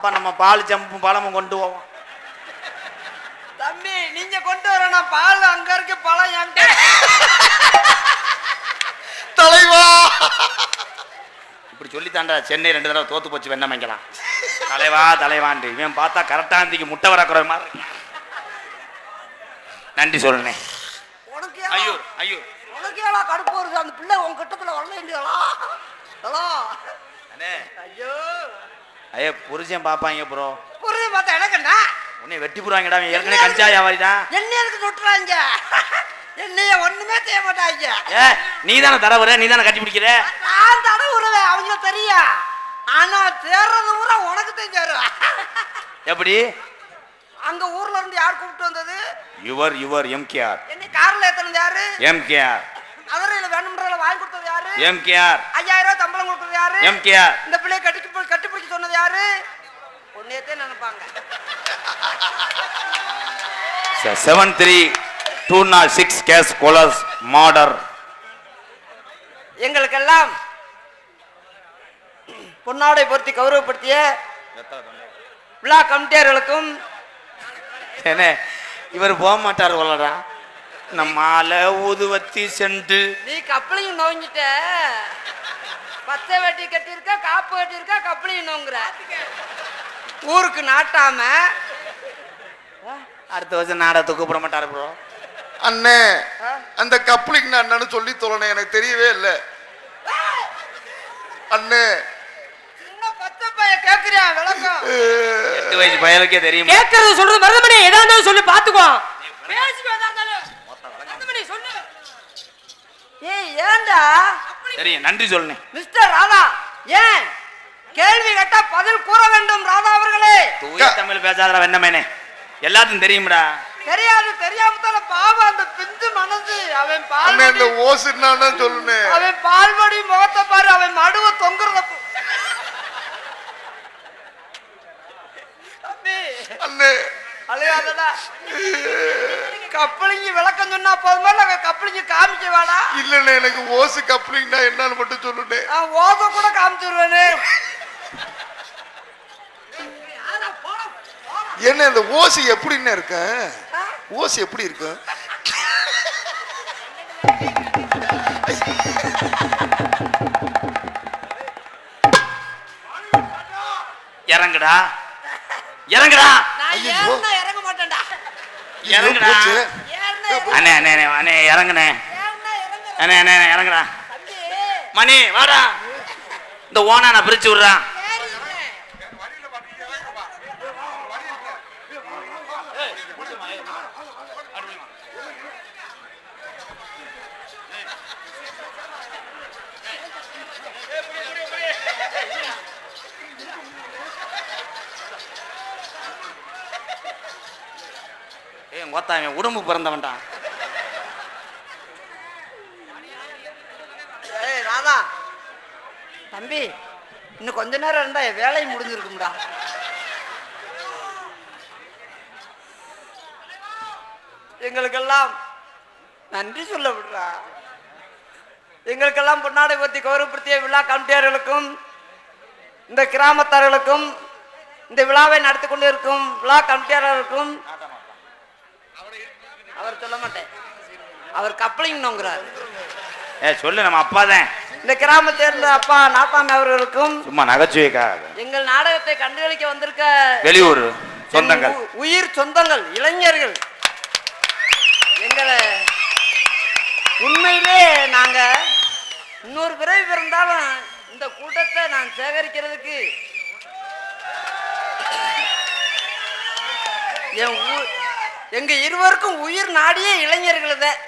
அப்ப நம்ம பால் ஜம்பும் பழமும் கொண்டு போவோம். தம்பி நீங்க கொண்டு வரணும். பால் அங்க இருக்கு பழம் என்கிட்ட தலைவா! இப்படி சொல்லி தாண்டா சென்னை ரெண்டு தடவை தோத்து போச்சு வெண்ணமைக்கலாம் தலைவா தலைவாண்டு. இவன் பார்த்தா கரெக்டாந்திக்கு முட்டை வரக்குற மாதிரி. நன்றி சொல்லுனேன் உனக்கு ஐயோ ஐயோ உனக்கு ஏடா கடுப்பு வருது? அந்த பிள்ளை உன் கிட்டத்துல வரல இல்லையா ஹலோ? அண்ணே. ஐயோ. ஐயோ புருஷன் பார்ப்பாங்க ப்ரோ புரிய பார்த்தா எனக்குண்ணா உன்னை வெட்டி போடுவாங்கடா அவன் ஏற்கனவே கஞ்சா வியாபாரிதான் என்ன எதுக்கு சுட்டுறாங்க என்னைய ஒண்ணுமே செய்ய மாட்டாங்க. ஏ நீ தானே தடவுற நீ தானே கட்டி பிடிக்கிற? நான் தடவை விடுவேன் அவங்க தெரியும் ஆனா தேர்றது பூரா உனக்கு தான் சேரும் எப்படி? அங்க ஊர்ல இருந்து யார் கூப்பிட்டு வந்தது? Your your MKR. என்னை கார்ல ஏத்துனது யாரு? எம்கேஆர். மதுரையில வேணும்ன்றத வாங்கி கொடுத்தது யாரு? எம்கேஆர். ஐயாயிரம் ரூபாய் சம்பளம் கொடுத்தது யாரு? எம்கேஆர் இந்த பிள்ளைய கட்டி கட்டிப்பிடிச்சு சொன்னது யாரு? பொண்ணியத்தே நினைப்பாங்க. Seven three two not six case goals மாடர் எங்களுக்கெல்லாம் பொன்னாடை பொருத்தி கௌரவப்படுத்திய விழா கமிட்டியார்களுக்கும் என்ன இவர் போக மாட்டார் போலடா. நம்மால ஊதுவத்தி சென்று நீ கப்பலையும் நோங்கிட்ட பச்சை வெட்டி கட்டியிருக்க காப்பு கட்டியிருக்க கப்பலையும் நோங்குற ஊருக்கு நாட்டாம. அடுத்த வருஷம் நாடகத்தை கூப்பிட மாட்டார் ப்ரோ அண்ணே அந்த கப்ளிங் நான் என்னன்னு சொல்லி தொலைனே எனக்கு தெரியவே இல்லை. அண்ணே. சின்ன பச்சை பையன் கேக்குறியா விளக்கம்? எட்டு வயசு பயலுக்கே தெரியும்? கேட்கறது சொல்றது மருதமணி எதா இருந்தாலும் சொல்லி பாத்துக்கோ. ஏய் ஏன்டா தெரியும் நன்றி மிஸ்டர் ராதா ஏன்? கேள்வி கேட்டா பதில் கூற வேண்டும் ராதா அவர்களே. தூய தமிழ் பேசாதடா வெண்ணமேனே. எல்லாத்தையும் தெரியும்டா. தெரியாது தெரியாம தானே பாவம் அந்த பிஞ்சு மனசு. அவன் அண்ணே இந்த பால்வடி ஓசு என்னன்னு சொல்லுனே அவன் பால்வடி முகத்தை பாரு அவன் மடுவ தொங்குறத அண்ணே. அழுகாதடா. கப்பலிங்க விளக்கம் சொன்னா போதுமா? இல்ல கப்பலிங்க காமிக்க வேடா இல்லண்ணே எனக்கு ஓசு கப்ளிங்னா என்னன்னு மட்டும் சொல்லுனே நான் ஓத கூட காமிச்சிருவேனே. என்ன இந்த ஓசு எப்படின்னு இருக்க? ஓசு எப்படி இருக்கு? இறங்குடா. இறங்குடா. நான் இறங்க மாட்டேன்டா. இறங்குடா. அண்ணே அண்ணே அண்ணே, அண்ணே இறங்குனே ஏறினா இறங்க அண்ணே அண்ணே அண்ணே, இறங்குடா. தம்பி. மணி வாடா. இந்த ஓனா நான் பிரிச்சு விடுறான் ஏய் ஒத்தா உடம்பு பிறந்தவன்டா. ஏய் ராதா. தம்பி இன்னும் கொஞ்ச நேரம் இருந்தா என் வேலை முடிஞ்சிருக்கும்டா. எங்களுக்கெல்லாம் நன்றி சொல்ல விடுறா எங்களுக்கெல்லாம் பொன்னாடை பற்றி கௌரவப்படுத்திய விழா கமிட்டியார்களுக்கும் இந்த கிராமத்தார்களுக்கும் இந்த விழாவை நடத்தி கொண்டு இருக்கும் விழா கமிட்டியாளர்களுக்கும் அவர் சொல்ல மாட்டேன். அவர் கப்பலிங் நோங்குறார் ஏ சொல்லு நம்ம அப்பா தான். இந்த கிராமத்தை சேர்ந்த அப்பா நாட்டாமை அவர்களுக்கும் சும்மா நகைச்சுவைக்காக. எங்கள் நாடகத்தை கண்டுகளிக்க வந்திருக்க வெளியூர் சொந்தங்கள். உயிர் சொந்தங்கள் இளைஞர்கள். எங்களை உண்மையிலே நாங்க இன்னொரு பிறவி பிறந்தாலும் இந்த கூட்டத்தை நான் சேகரிக்கிறதுக்கு என் ஊ- எங்க இருவருக்கும் உயிர் நாடியே இளைஞர்கள் தான்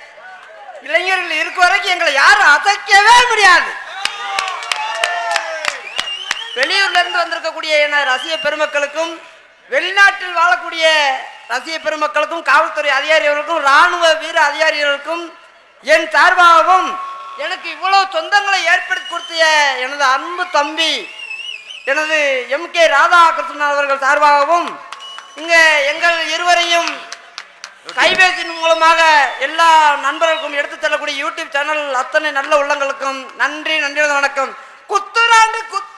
இளைஞர்கள் இருக்க வரைக்கும் எங்களை யாரும் அசைக்கவே முடியாது. வெளியூர்ல இருந்து வந்திருக்கக்கூடிய என ரசிக பெருமக்களுக்கும் வெளிநாட்டில் வாழக்கூடிய ரசிக பெருமக்களுக்கும் காவல்துறை அதிகாரிகளுக்கும் ராணுவ வீர அதிகாரிகளுக்கும் என் சார்பாகவும் எனக்கு இவ்வளவு சொந்தங்களை ஏற்படுத்தி கொடுத்திய எனது அன்பு தம்பி எனது எம் கே ராதாகிருஷ்ணன் அவர்கள் சார்பாகவும் இங்க எங்கள் இருவரையும் கைபேசியின் மூலமாக எல்லா நண்பர்களுக்கும் எடுத்து செல்லக்கூடிய யூடியூப் சேனல் அத்தனை நல்ல உள்ளங்களுக்கும் நன்றி நன்றி வணக்கம். குத்துராண்டு குத்து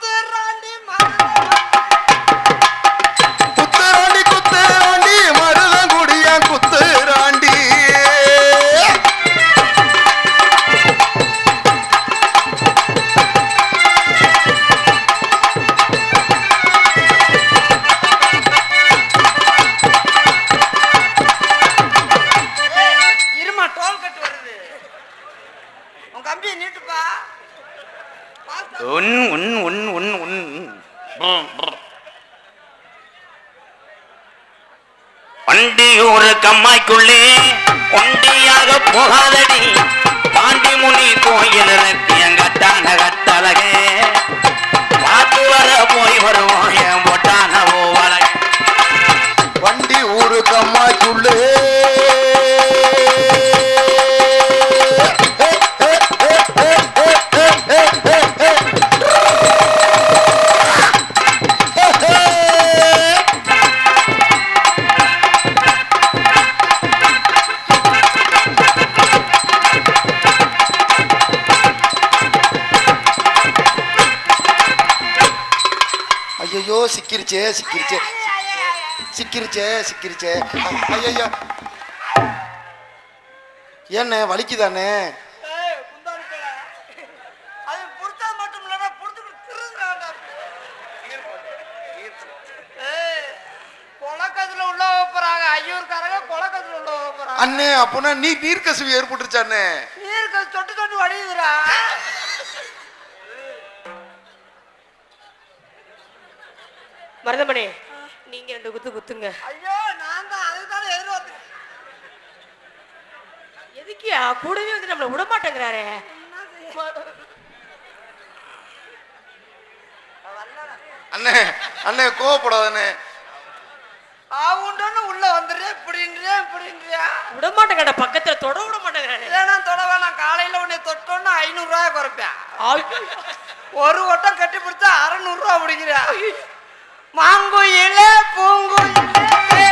வண்டியூர் கம்மாய்க்குள்ளே ஒண்டியாக போகாதடி. பாண்டி முனி கோயில் கட்டான கத்தலகே பார்த்து வர போய் வருவோம் என் பொட்டான ஓவலகே வண்டி ஊரு கம்மாய்க்குள்ளே சிக்கிருச்சே. சிக்கிருச்சே சிக்கிருச்சே. சிக்கிருச்சே ஐயோ ஏண்ணே வலிக்குதானே அது மட்டும் இல்லைன்னா உள்ள அண்ணே அப்போனா நீ நீர்க்கசிவு ஏற்பட்டுருச்சாண்ணே? நீருக்கு தொட்டு தொட்டு வடியுதுடா. மருதமணி. நீங்க ரெண்டு குத்து குத்துங்க. ஐயோ நான் தான் அதுதானே எதிர்பார்த்தேன். எதுக்கியா? கூடவே வந்து நம்மள விட மாட்டேங்கிறாரே அண்ணே அண்ணே கோவப்படாதண்ணே. ஆவுண்டோன்னு உள்ள வந்துடுறேன். இப்படின்றியா இப்படின்றியா விட பக்கத்துல தொட விட மாட்டேங்கிறாரே இல்லைன்னா தொட வேணாம். காலையில உன்னை தொட்டோன்னு ஐநூறுரூவா குறைப்பேன். ஒரு வட்டம் கட்டி பிடிச்சா அறநூறுரூவா பிடிக்கிறா மாங்குயில பூங்குயிலே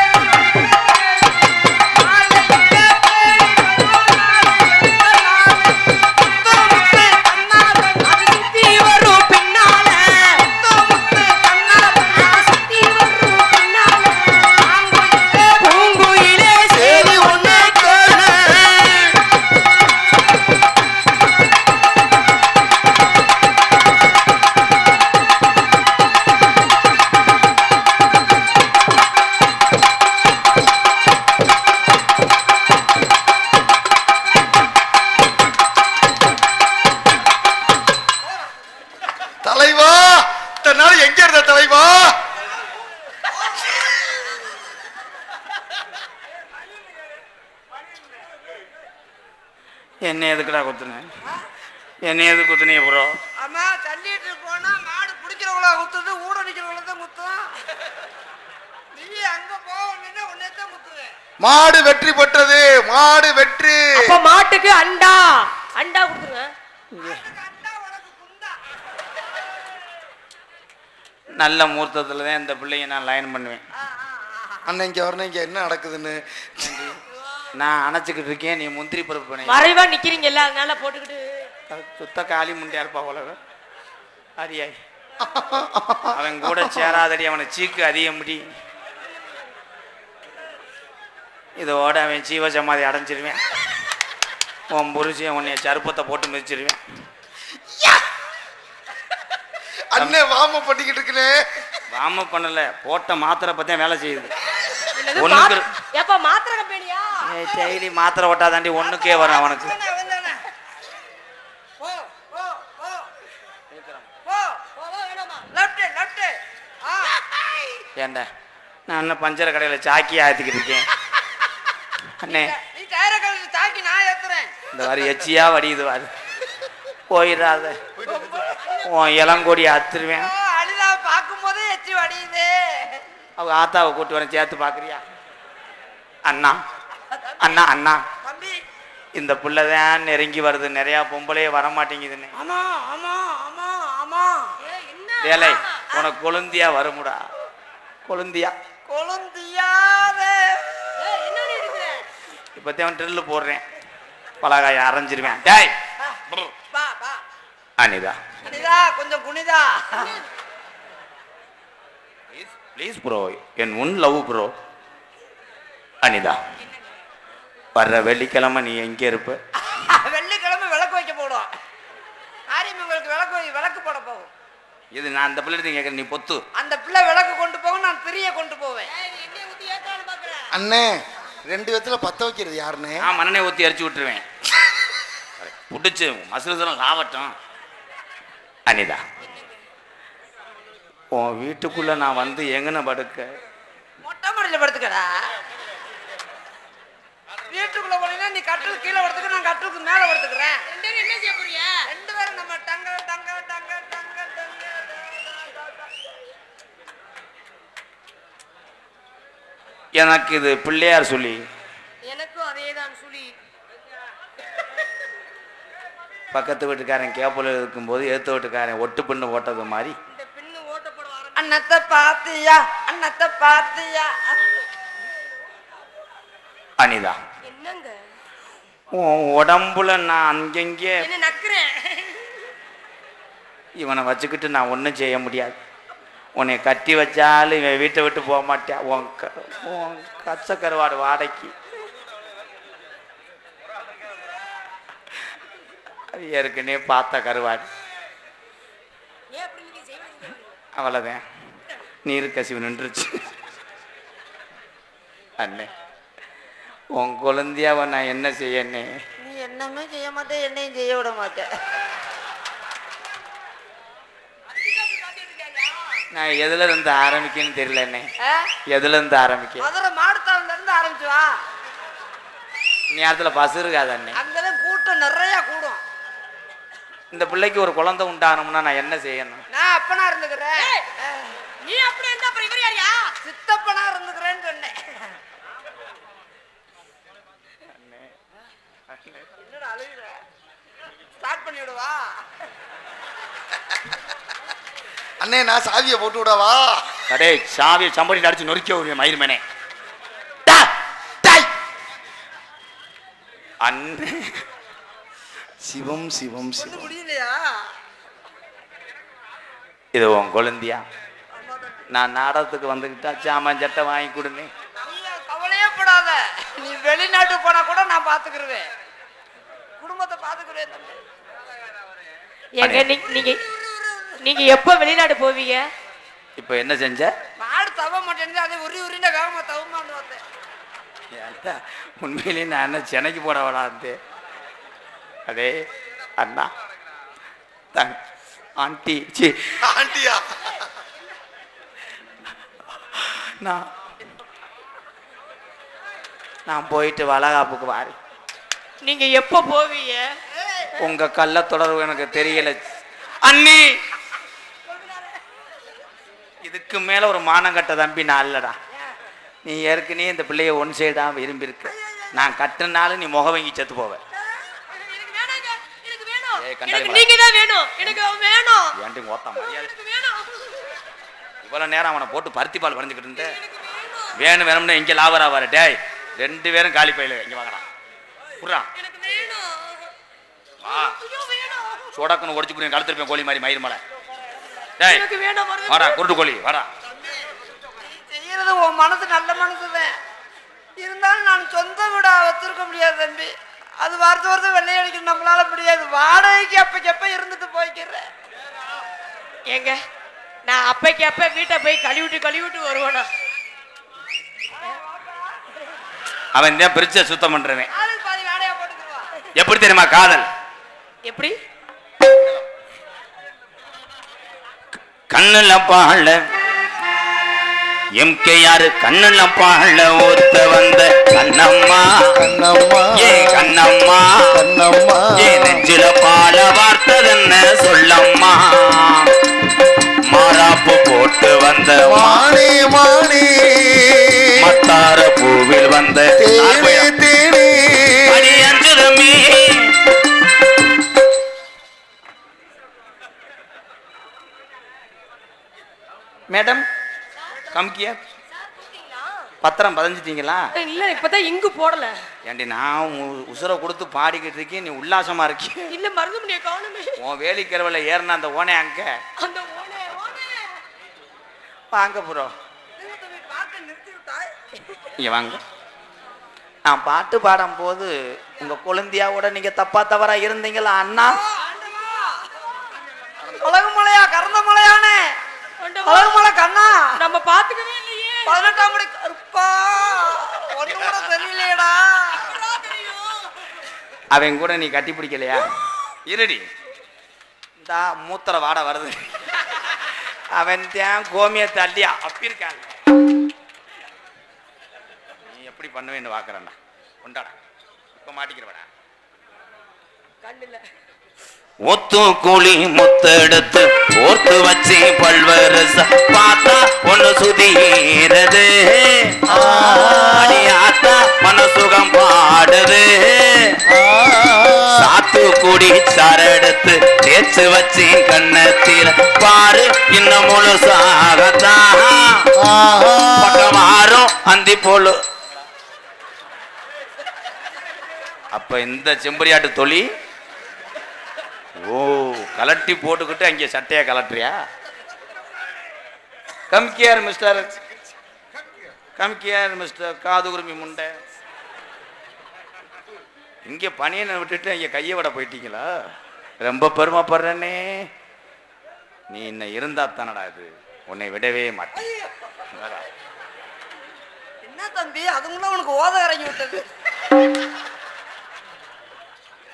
மாடு வெற்றி பெற்றது மாடு வெற்றி. அப்ப மாட்டுக்கு அண்டா அண்டா கொடுத்துருங்க. நல்ல முகூர்த்தத்தில் தான் இந்த பிள்ளைங்க நான் லைன் பண்ணுவேன். அண்ணன் இங்க வரணும் இங்க என்ன நடக்குதுன்னு? நான் அணைச்சிக்கிட்டு இருக்கேன் நீ முந்திரி பருப்பு பண்ணி. மறைவா நிக்கிறீங்கல்ல அதனால போட்டுக்கிட்டு. சுத்த காளி முண்டியா இருப்பா உலக அரியாய். அவன் கூட சேராதடி அவனை சீக்கு அதிக முடி இதோட அவன் ஜீவ சமாதி அடைஞ்சிருவேன். உன் புருஷன் உன்னைய சருப்பத்தை போட்டு மிதிச்சிருவேன். அண்ணே வாம பண்ணிக்கிட்டு இருக்குனே. வாம பண்ணல போட்ட மாத்திரை பத்தியும் வேலை செய்யுது. ஒண்ணுக்கு மாத்திரை கம்பெனியா? டெய்லி மாத்திரை ஓட்டாதாண்டி ஒண்ணுக்கே வரும் அவனுக்கு. அவன்தானே, அவன்தானே. போ போ போ. போ லெஃப்ட் லெஃப்ட் ஆ. ஏண்டா நான் என்ன பஞ்சர கடையில் சாக்கி ஆத்திக்கிட்டு இருக்கேன். அண்ணே. நீ டயரை கழுவி தாக்கி நான் ஏத்துறேன். இந்த மாதிரி எச்சியா வடியுது வாரு போயிடாத உன் இளங்கொடி அத்துருவேன். ஓ, அனிதா பார்க்கும் போதே எச்சி வடியுது. அவங்க ஆத்தாவை கூட்டி வரேன் சேர்த்து பார்க்குறியா? அண்ணா அண்ணா அண்ணா. தம்பி. இந்த புள்ள தான் நெருங்கி வருது. நிறையா பொம்பளையே வர மாட்டேங்குதுன்னு ஆமா ஆமா ஆமா. ஆமா வேலை உனக்கு கொழுந்தியா வருமுடா. கொழுந்தியா? கொழுந்தியாத இப்போத்தையும் ட்ரில்லு போடுறேன். பலகாயை அரைஞ்சிருவேன். டேய்! பா பா அனிதா. அனிதா கொஞ்சம் குனிதா. ப்ளீஸ் ப்ரோ என் உன் லவ் ப்ரோ அனிதா. வர்ற வெள்ளிக்கிழமை நீ எங்கே இருப்ப? வெள்ளிக்கிழமை விளக்கு வைக்க போடும் ஆரியம்மங்களுக்கு விளக்கு வை- விளக்கு போட போகும் இது நான் அந்த பிள்ளை கேட்குறேன் நீ பொத்து. அந்த பிள்ளை விளக்கு கொண்டு போகும் நான் திரிய கொண்டு போவேன். அண்ணே ரெண்டு விதத்துல பத்த வைக்கிறது யாருண்ணே நான் மண்ணெண்ணை ஊற்றி அரிச்சு விட்டுருவேன். பிடிச்சி மசுரசலம் லாவட்டும். அனிதா உன் வீட்டுக்குள்ள நான் வந்து எங்கன படுக்க? மொட்டை மாடியில் படுத்துக்கடா. வீட்டுக்குள்ள போனீங்கன்னா நீ கட்டில் கீழே படுத்துக்க நான் கட்டிலுக்கு மேல படுத்துக்கிறேன். ரெண்டு பேரும் என்ன செய்ய போறீங்க? ரெண்டு பேரும் நம்ம டங்க டங்க டங்க டங்க டங்க எனக்கு இது பிள்ளையார் சொல்லி. எனக்கும் அதேதான் சுழி பக்கத்து வீட்டுக்காரன் கேப்பில் இருக்கும்போது ஏற்ற வீட்டுக்காரன் ஒட்டு பின்னு ஓட்டது மாதிரி. இந்த பின்னு ஓட்டப்பட வர அண்ணத்தை பாத்தியா? அண்ணத்தை பாத்தியா? அனிதா. என்னங்க? உன் உடம்புல நான் அங்கங்கே என்ன நக்குறேன்? இவனை வச்சுக்கிட்டு நான் ஒன்றும் செய்ய முடியாது. உன்னை கட்டி வச்சாலும் இவன் வீட்டை விட்டு போக மாட்டேன். உன் க உன் கச்ச கருவாடு வாடகைக்கு. அது ஏற்கனவே பார்த்த கருவாடு. அவ்வளோதான் நீர் கசிவு நின்றுச்சு. அண்ணே உன் குழந்தையாவை நான் என்ன செய்யண்ணே? நீ என்னமே செய்ய மாட்டேன் என்னையும் செய்ய விட மாட்டேன் நான் எதுல இருந்து ஆரம்பிக்கன்னு தெரியலண்ணே? எதுல இருந்து ஆரம்பிக்க? மதுரை மாடுத்தாவில இருந்து ஆரம்பிச்சு வா. நேரத்தில் பஸ் இருக்காது அண்ணே அங்கதான் கூட்டம் நிறைய கூடும். இந்த பிள்ளைக்கு ஒரு குழந்தை உண்டாகணும்னா நான் என்ன செய்யணும்? நான் அப்பனா இருந்துக்கிறேன். நீ அப்படி இருந்தா அப்புறம் இவர் யாரியா? சித்தப்பனா இருந்துக்கிறேன்னு சொன்னேன். என்னடா அழுகுற? ஸ்டார்ட் பண்ணி விடுவா அண்ணே நான் சாவியை போட்டு விடவா? கடே சாவியை சம்படி அடிச்சு நொறுக்க ஒரு மயிர் மேனே. அண்ணே. சிவம் சிவம் சிவம். இது உன் குழந்தையா. நான் நாடகத்துக்கு வந்துக்கிட்டா சாமான் சட்டை வாங்கி கொடுங்க கவலையே படாத. நீ வெளிநாட்டுக்கு போனா கூட நான் பாத்துக்கிருவேன் குடும்பத்தை பாத்துக்கிறேன் தம்பி. நீங்க நீங்க எப்போ வெளிநாடு போவீங்க? இப்போ என்ன செஞ்ச? மாடு தவ மாட்டேன்னு அதை உரி உரிண்ட வேகமா தவமான்னு வந்தேன். ஏன்டா, உண்மையிலேயே நான் என்ன சென்னைக்கு போட விடாது அதே அண்ணா. Aunty C. ஆண்டியா? நான் நான் போயிட்டு வளகாப்புக்கு வாரி நீங்க எப்போ போவீங்க? உங்க கள்ள தொடர்பு எனக்கு தெரியல. அண்ணி! இதுக்கு மேல ஒரு மானங்கட்ட தம்பி நான் இல்லடா. நீ ஏற்கனவே இந்த பிள்ளைய ஒன் சைடா விரும்பி இருக்க நான் கட்டுனாலும் நீ முக வாங்கி செத்து போவ. எனக்கு வேணாங்க. எனக்கு வேணும். ஏய், கண்டாரி எனக்கு மலை. நீங்க தான் வேணும். எனக்கு அவன் வேணும். ஏன்டி ஓத்த மரியாதை? எனக்கு வேணும். இவ்வளவு நேரம் அவனை போட்டு பருத்தி பால் வரைஞ்சுக்கிட்டு இருந்தேன் வேணும். வேணும்னு இங்க லாபரா வர. டேய் ரெண்டு பேரும் காலி பையில இங்க வாங்கடா. புறா வா. சோடாக்குன்னு புரியும் கழுத்திருப்பேன் கோழி மாதிரி மயிர் மலை. டேய். வாடா குருட்டு கோழி வாடா. செய்யறது உன் மனசு நல்ல மனசுதான். இருந்தாலும் நான் சொந்த வீடா வச்சிருக்க முடியாது தம்பி. அது வருஷம் வருஷம் வெள்ளை அடிக்க நம்மளால முடியாது. வாடகைக்கு அப்பக்கு எப்ப இருந்துட்டு போய்க்கிறேன் ஏங்க நான் அப்பைக்கு அப்ப வீட்டை போய் கழுவிட்டு கழுவிட்டு வருவேனா? அவன் தான் பிரிச்ச சுத்தம் பண்றவன். எப்படி தெரியுமா காதல்? எப்படி? கண்ணுல பாழ. எம்கேஆர் கண்ணுல பாழ ஊத்த வந்த கண்ணம்மா. கண்ணம்மா. ஏ கண்ணம்மா. கண்ணம்மா. ஏ நெஞ்சில பால வார்த்ததென்ன சொல்லம்மா. மாறாப்பு போட்டு வந்த மானே மானே. மத்தார பூவில் வந்த தேனே. மேடம் கம்கியா பத்திரம் பதிஞ்சிட்டீங்களா? இல்ல இப்பதான் இங்கு போடல. ஏண்டி நான் உசுரை கொடுத்து பாடிக்கிட்டு இருக்கேன் நீ உல்லாசமா இருக்கிய. இல்ல மருதுமணிய காணுமே. உன் வேலிக்கரவில் ஏறின அந்த ஓனே அங்க. அந்த ஓனே வாங்க ப்ரோ. இங்க வாங்க. நான் பாட்டு பாடும் போது உங்க குழந்தையாவோட நீங்க தப்பா தவறா இருந்தீங்களா அண்ணா? அவன் கூட நீ கட்டி பிடிக்கலையா? இருடி. இந்தா மூத்திர வாட வருது. அவன் தான் கோமிய தள்ளி அப்பி இருக்கான் நீ எப்படி பண்ணுவேன்னு பார்க்குறேன்டா கொண்டாடா. இப்ப மாட்டிக்கிறவடா. கண்ணில். ஒத்து கூலி முத்தெடுத்து ஓர்த்து வச்சு பல்வரச பார்த்தா ஒண்ணு சுதீரது. அடியாத்தா மனசுகம் பாடுது. சாத்துக்குடி சரடுத்து தேச்சு வச்சு கண்ணத்தில பாரு இன்னும் முழுசாகத்தான். பக்கம் அந்தி போலு. அப்ப இந்த செம்பரியாட்டு தொழி ஓ கலட்டி போட்டுக்கிட்டு அங்கே சட்டையை கலட்டுறியா? கம்கியார் மிஸ்டர். கம்கியார் மிஸ்டர். காது உரிமை முண்டை. இங்கே பனியனை விட்டுட்டு அங்கே கையை விட போயிட்டீங்களா? ரொம்ப பெருமைப்படுறேனே. நீ இன்ன இருந்தா தானடா இது. உன்னை விடவே மாட்டேன். என்ன தம்பி? அதுங்களும் உனக்கு ஓத இறங்கி விட்டது.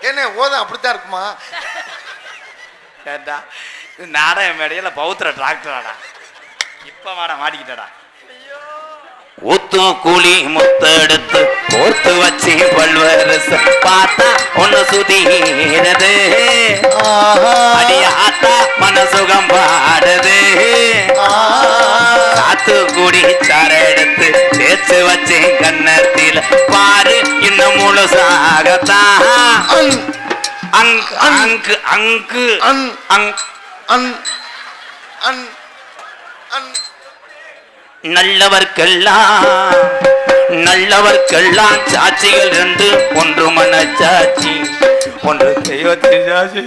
என்ன ஓதம் அப்படித்தான் இருக்குமா? நாடக மேடையில் பௌத்திர டிராக்டராடா இப்ப வாடா மாட்டிக்கிட்டடா. ஊத்து கூலி முத்தெடுத்து கோர்த்து வச்சு பல்வரச பார்த்தா ஒண்ணு சுதீரது. அடியாத்தா மனசுகம் பாடுது. காத்து கூடி சரெடுத்து தேய்ச்சு வச்சு கண்ணத்தில் பாரு இன்னும் முழுசாகத்தான் அங்கு அங்கு அங்கு அங் அன் அன் நல்லவர்க்கெல்லாம் நல்லவர்க்கெல்லாம் சாட்சிகள் ரெண்டு ஒன்று மனச்சாட்சி ஒன்று தெய்வத்தின் சாட்சி.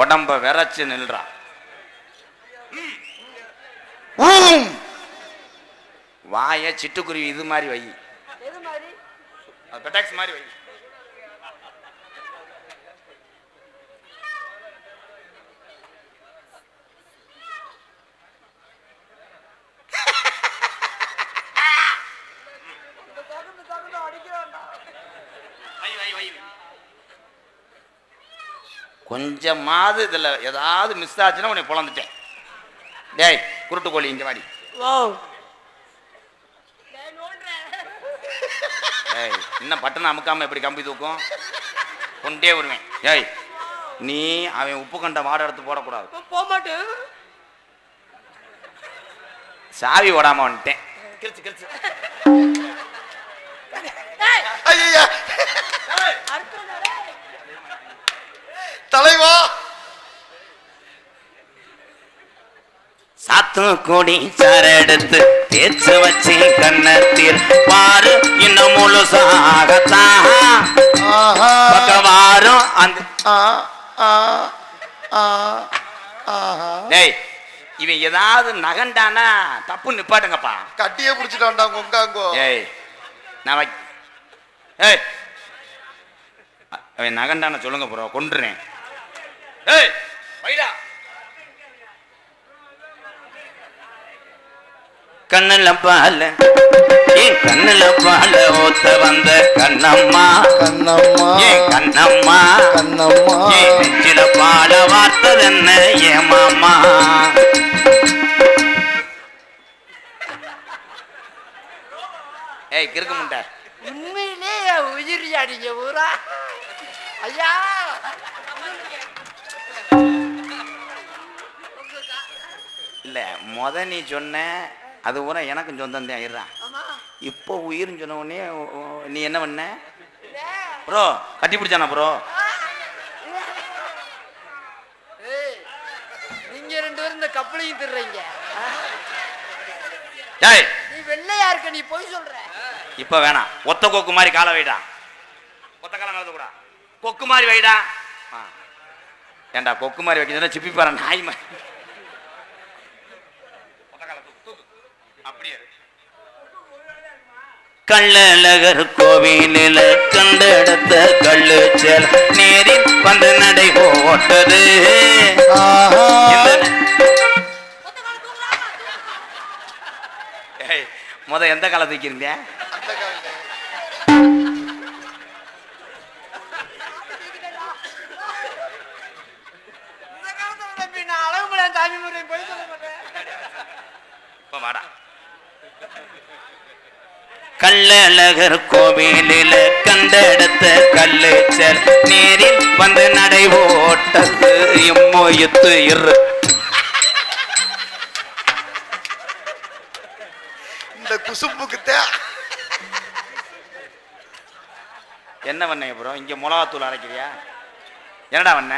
உடம்ப விரைச்சு நில்றான். வாய சிட்டுக்குருவி இது மாதிரி வை. பெட்டாக்ஸ் மாதிரி வை இந்த தகுந்து தகுந்து அடிக்க வேண்டாம் வை, வை, வை. கொஞ்சமாவது இதுல ஏதாவது மிஸ் ஆச்சுன்னா உன்னை பொழந்துட்டேன். டேய் குருட்டு கோழி இங்க வாடி. ஏய் இன்னும் பட்டனை அமுக்காம எப்படி கம்பி தூக்கும்? கொண்டே வருவேன். ஏய் நீ அவன் உப்பு கண்ட வாட எடுத்து போடக்கூடாது. போக மாட்டேன் சாவி ஓடாம வந்துட்டேன். கிழிச்சு கிழிச்சு. டேய். தலைவா? சாத்து கொடி சரெடுத்து தேய்ச்சு வச்சு கண்ணத்தில் பாரு இன்னும் முழுசாகத்தான். பக்கவாரம் அந்த. டேய் இவன் ஏதாவது நகண்டானா தப்பு நிப்பாட்டுங்கப்பா. கட்டியே புடிச்சிட்டான்டா கொங்காங்கோ ஏய் நான் ஏய். அவன் நகண்டான சொல்லுங்க ப்ரோ கொண்டுறேன் ஏய் வைடா கண்ணுல பால. ஏன் கண்ணுல பால ஊத்த வந்த கண்ணம்மா? கண்ணம்மா. ஏன் கண்ணம்மா? கண்ணம்மா. நெஞ்சில பால வார்த்தது என்ன ஏமாமா ஏய் கிறுக்கு முண்டை. உண்மையிலே உயிரியா நீங்க ஊரா? ஐயா. இல்ல முத நீ சொன்ன அது பூரா எனக்கும் சொந்தம் தான் ஆமா. இப்போ உயிர்னு சொன்ன உடனே நீ என்ன பண்ண? ப்ரோ கட்டி பிடிச்சானா ப்ரோ? ஏய் நீங்க ரெண்டு பேரும் இந்த கப்பலையும் திருறீங்க. டேய். நீ வெள்ளையா இருக்க நீ போய் சொல்ற. இப்போ வேணாம் ஒத்த கொக்கு மாதிரி காலை வைடா. ஒத்த காலம் நடத்த கூடா. கொக்கு மாதிரி வைடா. ஆ. ஏன்டா கொக்கு மாதிரி வைக்கிறதுனா சிப்பி பாரு நாய் மாதிரி. கள்ளழகர் கோவிலில் கண்டெடுத்த கள்ளுச்சல் நேரி வந்து நடை போட்டது. முத எந்த காலத்துக்கு இருந்தேன் இப்போ வாடா. கள்ளழகர் கோவிலில் கண்டெடுத்த கல்லுச்சல் நேரில் வந்து நடை ஓட்டது. இம்மொய்த்து இரு. இந்த குசும்புக்கு தே என்ன பண்ண அப்புறம் இங்க மிளகாத்தூள் அரைக்கிறியா? என்னடா பண்ண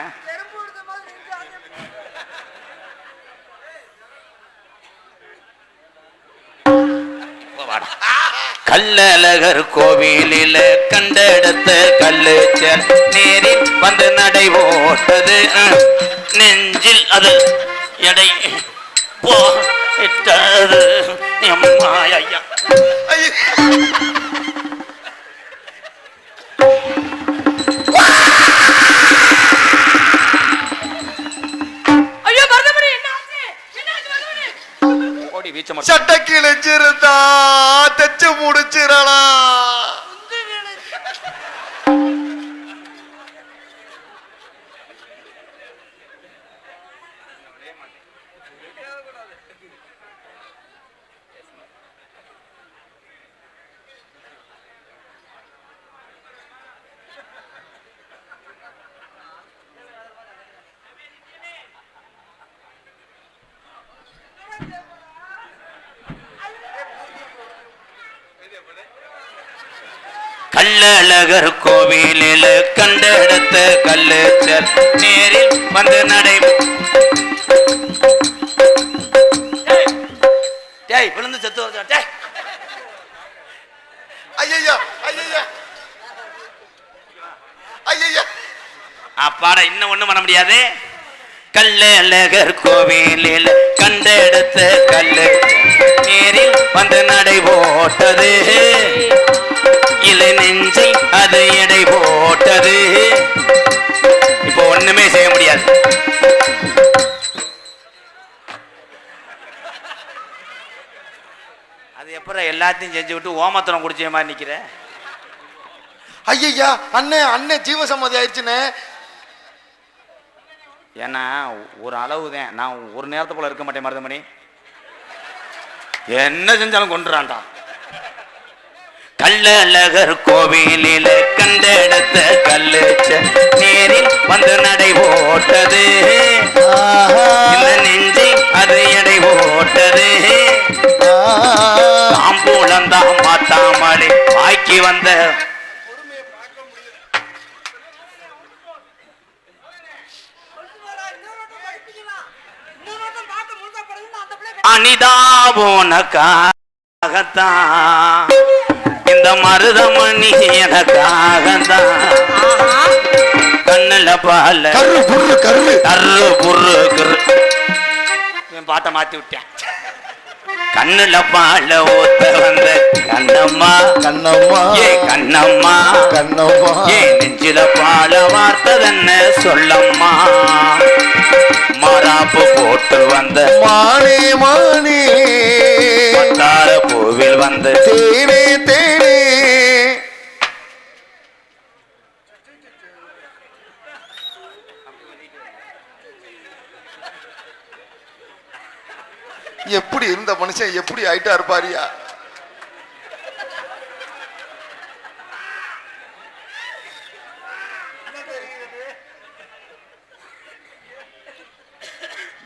கல்லழகர் கோவிலில கண்டெடுத்த கல்லு நேரில் வந்து நடை ஓட்டது. நெஞ்சில் அது எடை போட்டது எம்மா வீச்சம் சட்டை கிழிஞ்சிருந்தா தச்சு முடிச்சிடலாம். கள்ளழகர் கோவிலில் கண்டெடுத்த கல்லுச்சல் நேரில் வந்து நடை டேய் விழுந்து செத்து வருதா டேய். ஐயா ஐயா ஐயா அப்பாடா இன்னும் ஒண்ணும் பண்ண முடியாது. கள்ளழகர் கோவிலில் கண்டெடுத்த கல்லு நேரில் வந்து நடை போட்டது. இலை நெஞ்சை அது எடை போட்டது. இப்போ ஒண்ணுமே செய்ய முடியாது. அது எப்பறம் எல்லாத்தையும் செஞ்சு விட்டு ஓமத்தனம் குடிச்ச மாதிரி நிக்கிற? ஐயா அண்ணே அண்ணே ஜீவசம்மதி ஆயிடுச்சுண்ணே. ஏன்னா ஒரு அளவு தான் நான் ஒரு நேரத்தை போல இருக்க மாட்டேன் மருதமணி. என்ன செஞ்சாலும் கொண்டுறான்டா கள்ளழகர் கோவிலில் கண்டெடுத்த கல்லுச்ச நேரில் வந்து நடை போட்டது இந்த நெஞ்சை அது எடை போட்டது தாம்பூலந்தான் மாத்தாமலே வாய்க்கு வந்த அனிதாபோனக்காகத்தான் இந்த மருதமணி எனக்காகத்தான் கண்ணுல பால கரு புரு கரு கரு புரு கரு. என் பாட்டை மாத்தி விட்டேன். கண்ணுல பால ஊத்த வந்த கண்ணம்மா. கண்ணம்மா. ஏ கண்ணம்மா. கண்ணம்மா. ஏ நெஞ்சில பால வார்த்ததென்ன சொல்லம்மா. மராப்பு போட்டு வந்த மானே மானே. மத்தார பூவில் வந்த தேனே தேனே. எப்படி இருந்த மனுஷன் எப்படி ஆயிட்டா இருப்பாரியா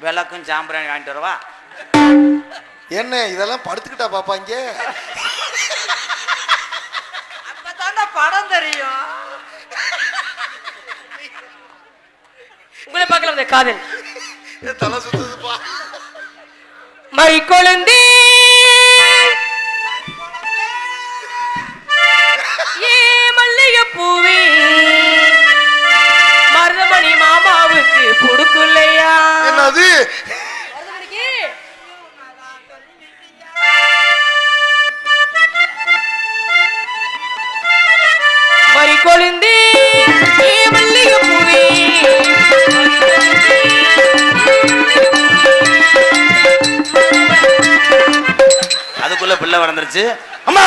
விளக்கும் சாம்பிராணி வாங்கிட்டு வரவா? என்ன இதெல்லாம் படுத்துக்கிட்டா பாப்பாங்க அப்பதான்டா படம் தெரியும். உங்களை பார்க்கலாம் காதல். தலை சுத்துதுப்பா. மை கொழுந்தி மாமாவுக்கு புடுக்குள்ளையா என்னது கொழுந்தி மல்லிகை பூவே. அதுக்குள்ள பிள்ளை வளர்ந்துருச்சு. அம்மா!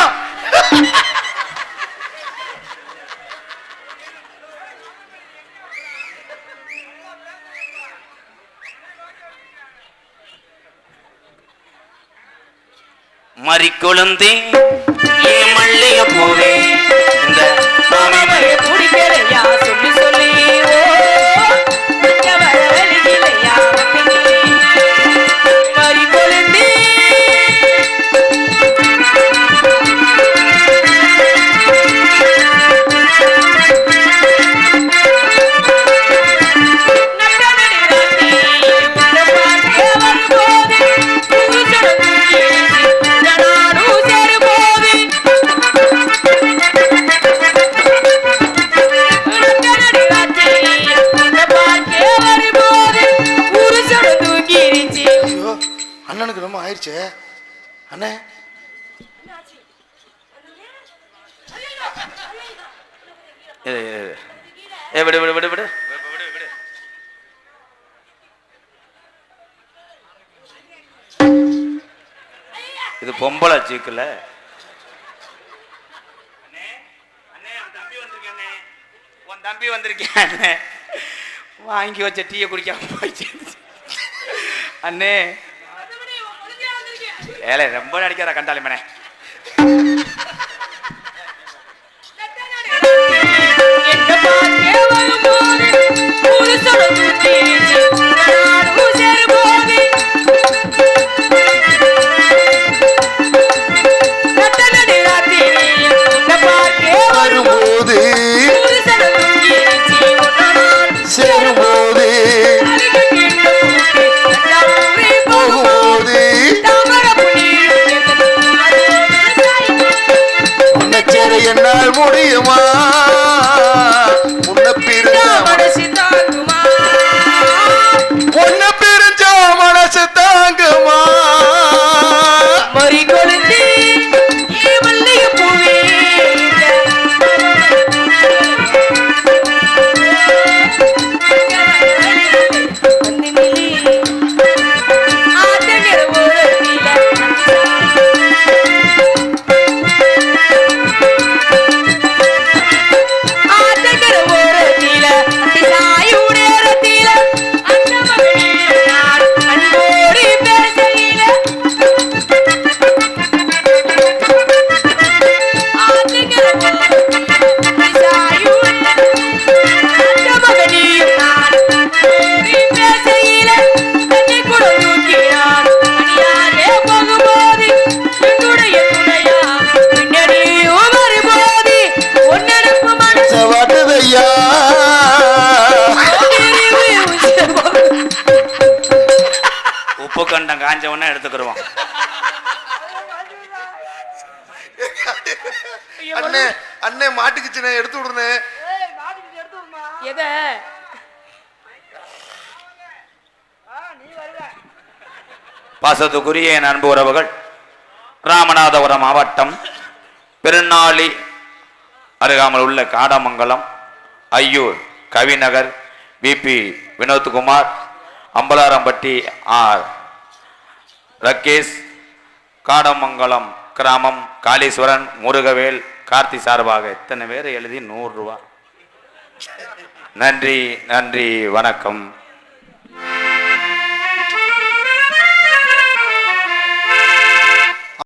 மறிக்கொழுந்தே ஏ மல்லிய போவே இது பொம்பளை சீக்குல. உன் தம்பி வந்திருக்கேன். அண்ணே. வாங்கி வச்ச டீயை குடிக்காம போயிடுச்சு அண்ணே. ஏலே ரொம்ப நடிக்காத கண்டாளி மனே வரும்போது முடியுமா காஞ்ச உடனே எடுத்துக்கிடுவோம் அண்ணே அண்ணே மாட்டுக்குச்சுனே எடுத்து விடுனே எதை? பாசத்துக்குரிய என் அன்பு உறவுகள் ராமநாதபுரம் மாவட்டம் பெருநாளி அருகாமல் உள்ள Kadamangalam Aiyur Kavinagar P P Vinothkumar Ambalarampatti R. Rakesh Kadamangalam கிராமம் காளீஸ்வரன் முருகவேல் கார்த்தி சார்பாக இத்தனை பேர் எழுதி? நூறுரூவா நன்றி நன்றி வணக்கம்.